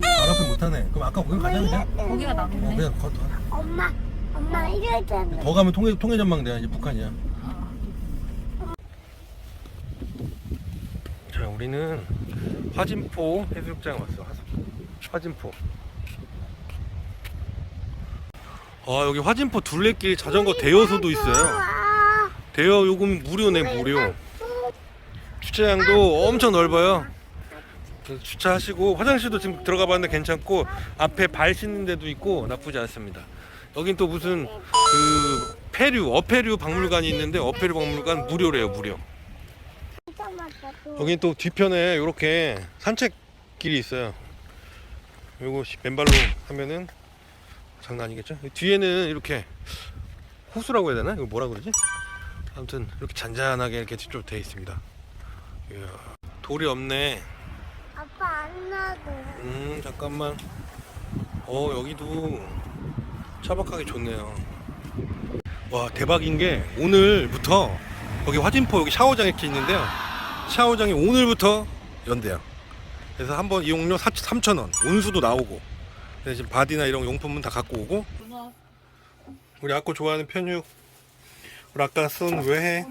발 앞에 못하네. 그럼 아까 거기 가자 그냥. 거기가 어, 나는데. 그냥 거, 더, 엄마, 엄마 이러잖아. 더 가면 통해 통해 전망대야 이제 북한이야. 우리는 화진포 해수욕장 왔어. 화- 화진포. 아 여기 화진포 둘레길 자전거 대여소도 있어요. 아, 대여 요금 무료네 무료. 주차장도 엄청 넓어요. 주차하시고 화장실도 지금 들어가 봤는데 괜찮고 앞에 발 씻는 데도 있고 나쁘지 않습니다. 여긴 또 무슨 그 폐류, 어폐류 박물관이 있는데 어폐류 박물관 무료래요 무료. 여긴 또 뒤편에 이렇게 산책길이 있어요. 요거 시- 맨발로 하면은 장난 아니겠죠? 뒤에는 이렇게 호수라고 해야 되나? 이거 뭐라 그러지? 아무튼 이렇게 잔잔하게 이렇게 좀 돼 있습니다. 이야, 돌이 없네. 아빠 안 나도. 음 잠깐만. 어 여기도 차박하기 좋네요. 와 대박인 게 오늘부터 여기 화진포 여기 샤워장 이렇게 있는데요. 샤워장이 오늘부터 연대요. 그래서 한번 이용료 3,000원. 온수도 나오고. 지금 바디나 이런 용품은 다 갖고 오고. 우리 아까 좋아하는 편육. 우리 아까 쓴 외해.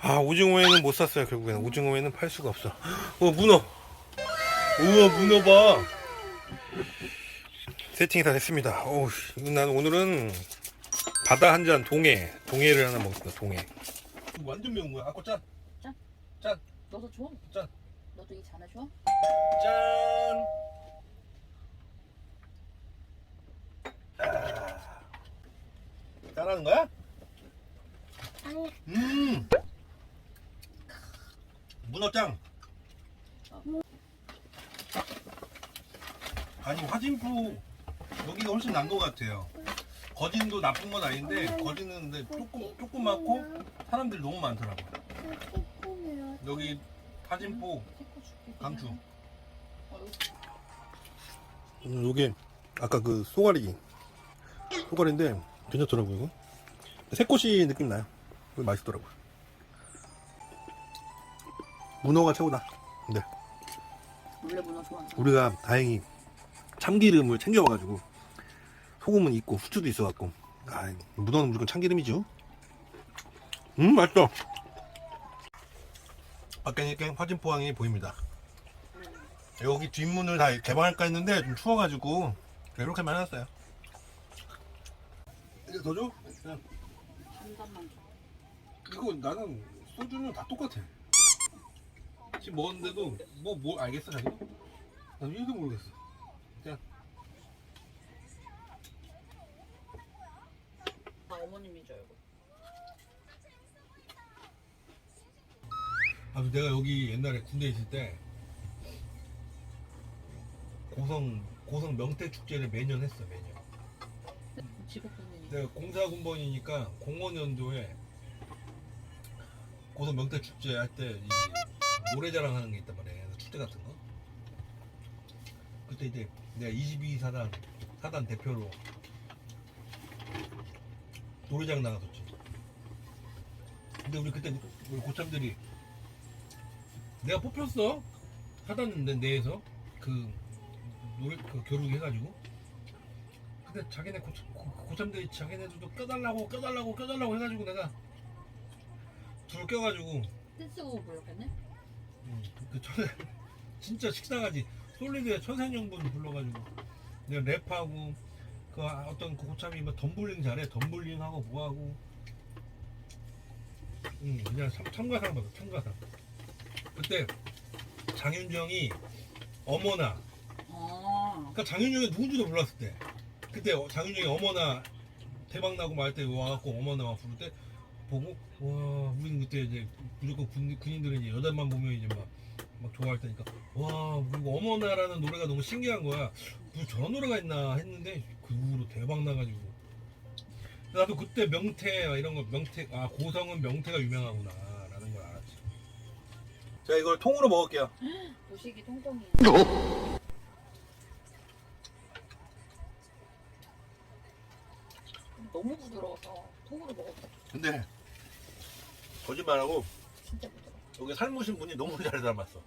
아 오징어회는 못 샀어요 결국에는 오징어회는 팔 수가 없어. 어 문어. 우와 문어 봐. 세팅이 다 됐습니다. 어우 난 오늘은 바다 한 잔 동해 동해를 하나 먹었다 동해. 완전 매운 거야. 아까 짠. 짠? 짠. 너도 줘? 짠. 너도 이 잔을 줘? 짠. 아. 짠하는 거야? 아니, 음. 문어짱. 아니 화진포 여기가 훨씬 난 것 같아요. 거진도 나쁜 건 아닌데 거진은 근데 조금 조금 많고 사람들이 너무 많더라고. 요 여기 태코 줄게. 강추. 어, 여기. 음, 요게 아까 그 쏘가리 쏘가리인데 괜찮더라고요 이거. 새꼬시 느낌 나요. 이거 맛있더라고요. 문어가 최고다. 근데 원래 문어 좋아한다. 우리가 다행히 참기름을 챙겨와가지고 소금은 있고 후추도 있어갖고. 아 문어는 무조건 참기름이죠. 음 맛있어 밖에 이렇게 화진포항이 보입니다 여기 뒷문을 다 개방할까 했는데 좀 추워가지고 이렇게만 해놨어요 이제 더 줘? 그냥 한 잔만 줘. 이거 나는 소주는 다 똑같아 지금 먹었는데도 뭐뭐 알겠어 자기? 난 1도 모르겠어 나 어머님인 줄 알고. 아, 내가 여기 옛날에 군대 있을 때 고성 고성 명태 축제를 매년 했어 매년. 내가 공사군번이니까 공원연도에 고성 명태 축제 할 때 노래자랑 하는 게 있단 말이야. 축제 같은 거. 그때 이제 내가 22 사단 사단 대표로 노래자랑 나갔었지. 근데 우리 그때 우리 고참들이 내가 뽑혔어. 내- 내에서 그 노래 그 교육 해가지고. 근데 자기네 고, 고, 고 참들이 자기네들도 껴달라고 껴달라고 껴달라고 해가지고 내가 둘 껴가지고. 댄스곡 불렀겠네? 음, 그 천에 진짜 식상하지. 솔리드의 천생연분 불러가지고. 내가 랩하고 그 어떤 그 고참이 뭐 덤블링 잘해. 덤블링하고 뭐하고. 음 그냥 참, 참가상 받아 참가상 그때 장윤정이 어머나. 아, 그러니까 장윤정이 누군지도 몰랐을 때. 그때 어- 장윤정이 어머나 대박 나고 말 때 와갖고 어머나 막 부를 때 보고 와 우리는 그때 이제 무조건 군, 군인들은 이제 여자만 보면 이제 막, 막 좋아할 테니까. 와 그리고 어머나라는 노래가 너무 신기한 거야. 무슨 저런 노래가 있나 했는데 그 후로 대박 나가지고. 나도 그때 명태 이런 거 명태 아 고성은 명태가 유명하구나 자 이걸 통으로 먹을게요. 도식이 통통이. 너무 부드러워서 통으로 먹어도 근데 거짓말하고 진짜 부드러워. 여기 삶으신 분이 너무 잘 삶았어.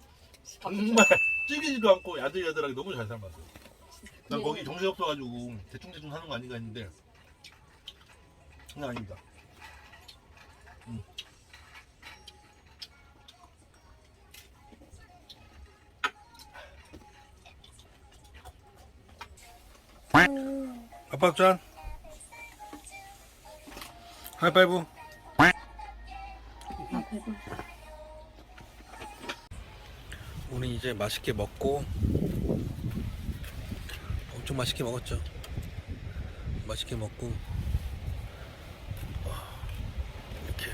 정말 찌기지도 않고 야들야들하게 너무 잘 삶았어. 난 거기 정신 없어가지고 대충 대충 하는 거 아닌가 했는데 그냥 아닙니다. 아빠 짠. 하이파이브. 우리 이제 맛있게 먹고 엄청 맛있게 먹었죠. 맛있게 먹고 와, 이렇게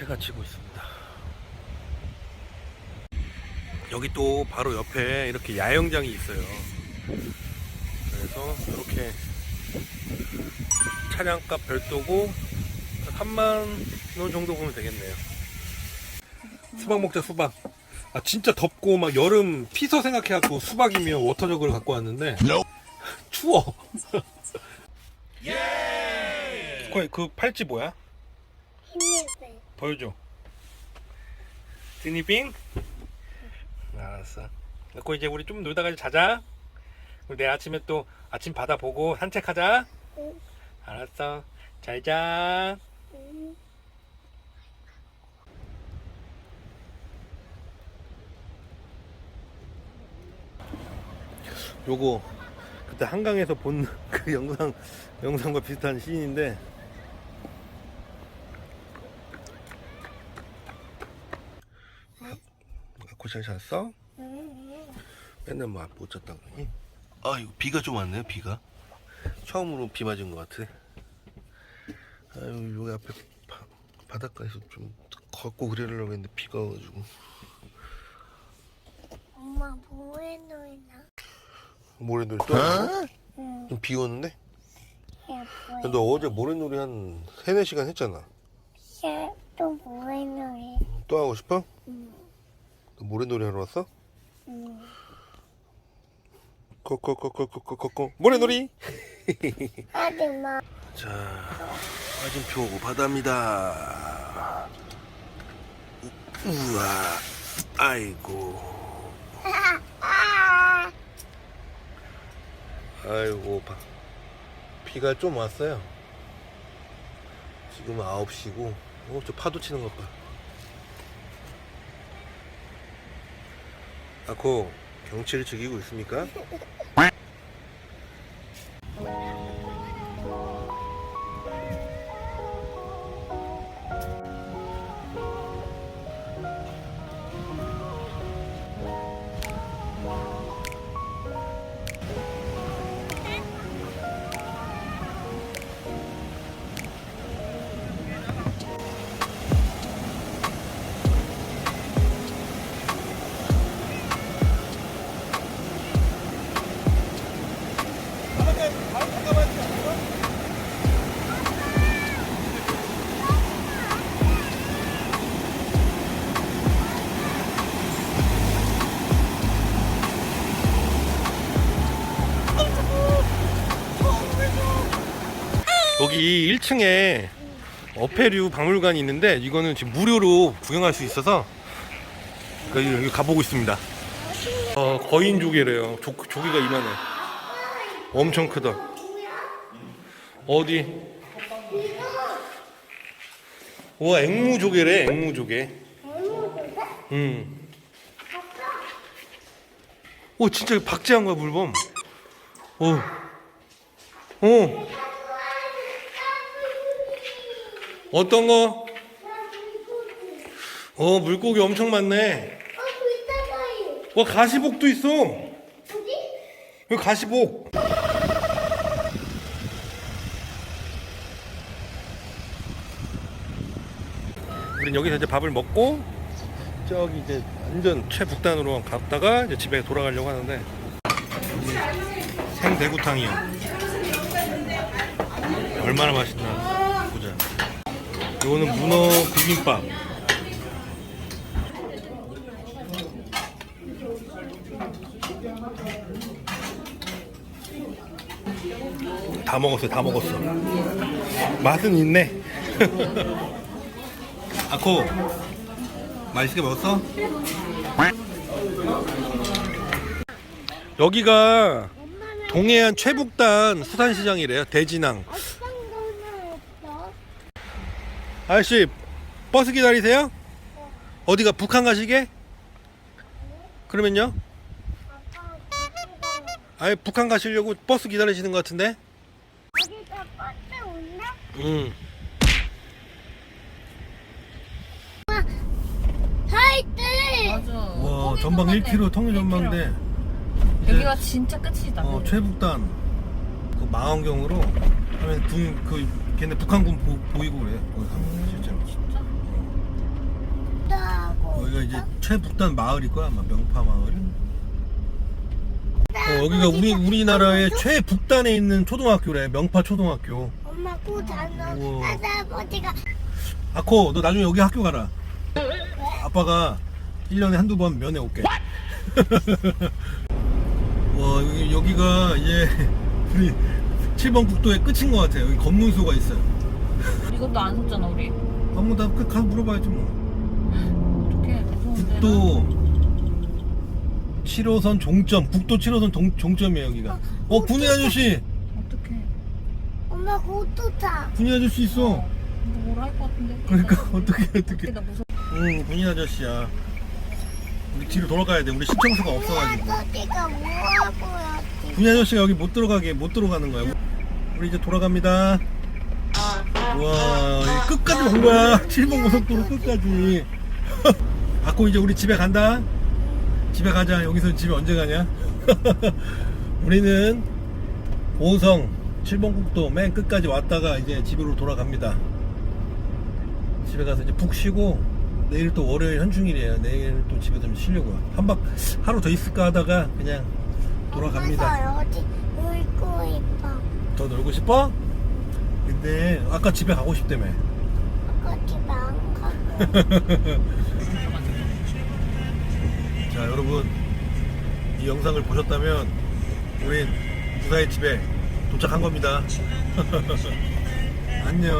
해가 지고 있습니다. 여기 또 바로 옆에 이렇게 야영장이 있어요. 그래서 이렇게 차량값 별도고 3만 원 정도 보면 되겠네요. 수박 먹자 수박. 아 진짜 덥고 막 여름 피서 생각해갖고 수박이면 워터저그를 갖고 왔는데 추워. 코이 그 팔찌 뭐야? 힘내세요. 보여줘. 드니빙? 알았어. 그리고 이제 우리 좀 놀다가 이제 자자. 그리고 내일 아침에 또 아침 바다 보고 산책하자. 응. 알았어. 잘 자. 음. 요거 그때 한강에서 본 그 영상 영상과 비슷한 시인인데 아코 잘 잤어? 음. 맨날 뭐못 잤다 그러니? 아 이거 비가 좀 왔네요 비가 처음으로 비 맞은 것 같아 아유 여기 앞에 바, 바닷가에서 좀 걷고 그러려고 했는데 비가 와가지고 엄마 뭐해 놀나? 모래놀이 또 하나? 응. 좀비 오는데? 예뻐. 너 어제 모래놀이 한 3, 4시간 했잖아 또 뭐해 놀이? 또 하고 싶어? 응. 너 모래놀이 하러 왔어? 응. 코코코코코코코 모래놀이. 하지 마. 자 마진표 바다입니다. 우- 우와 아이고. 아. 아이고 바- 비가 좀 왔어요. 지금 9시고 어, 저 파도 치는 것봐. 아코 경치를 즐기고 있습니까? 1층에 어패류 박물관이 있는데 이거는 지금 무료로 구경할 수 있어서 여기, 여기 가보고 있습니다. 어, 거인 조개래요. 조, 조개가 이만해. 엄청 크다. 어디? 와 앵무 조개래. 앵무 조개. 음. 오 진짜 박제한 거야 물범. 오. 어. 어떤 거? 어 물고기 엄청 많네. 어, 그 이따가요. 와 가시복도 있어. 여기 가시복. 우린 여기서 이제 밥을 먹고 저기 이제 완전 최북단으로 갔다가 이제 집에 돌아가려고 하는데 생대구탕이요. 얼마나 맛있나. 이거는 문어 비빔밥. 다 먹었어요, 다 먹었어. 맛은 있네. 아코, 맛있게 먹었어? 여기가 동해안 최북단 수산시장이래요, 대진항. 아저씨 버스 기다리세요? 어디가 북한 가시게? 그러면요? 아예 북한 가시려고 버스 기다리시는 것 같은데? 어디가 버스 온다? 응. 하이트 맞아. 와 전방 1km 통일 전망대. 여기가 진짜 끝이다. 어 최북단 그 망원경으로 하면 군그 걔네 북한군 보, 보이고 그래. 거기 가면 실제로. 하고 여기가 이제 최북단 마을일 거야 아마 명파 마을. 어, 여기가 우리 우리나라의 최북단에 있는 초등학교래 명파 초등학교. 엄마 고잖아 우와. 할아버지가 아코 너 나중에 여기 학교 가라. 아빠가 1년에 한두 번 면회 올게. 와 여기, 여기가 이제 우리 7번 국도의 끝인 것 같아요. 여기 검문소가 있어요. 이것도 안 샀잖아 우리. 한번 다 그, 가서 물어봐야지 뭐. 어떻게 무서운데? 국도 7호선 종점, 국도 7호선 동, 종점이에요 여기가. 어 군인 아저씨, 어떻게? 엄마 고토타 군인 아저씨 있어. 뭐 뭐라 할것 같은데. 그러니까 어떻게 어떻게? 나 무서워. 응 군인 아저씨야. 우리 뒤로 돌아가야 돼. 우리 시청소가 없어가지고. 아저씨가 뭐하고 였 지 군인 아저씨가 여기 못 들어가게 못 들어가는 거야. 우리 이제 돌아갑니다. 와, 이 끝까지 온 거야. 7번 고속도로 끝까지. 아고 이제 우리 집에 간다. 집에 가자. 여기서 집에 언제 가냐? 우리는 고성 7번 국도 맨 끝까지 왔다가 이제 집으로 돌아갑니다. 집에 가서 이제 푹 쉬고 내일 또 월요일 현충일이에요. 내일 또 집에 좀 쉬려고요. 한박 하루 더 있을까 하다가 그냥 돌아갑니다. 엄마 어디 놀고 있어 더 놀고 싶어? 근데 아까 집에 가고 싶다며. 아까 집에 안 가고 자 여러분 이 영상을 보셨다면 우린 무사히 집에 도착한 겁니다. 안녕.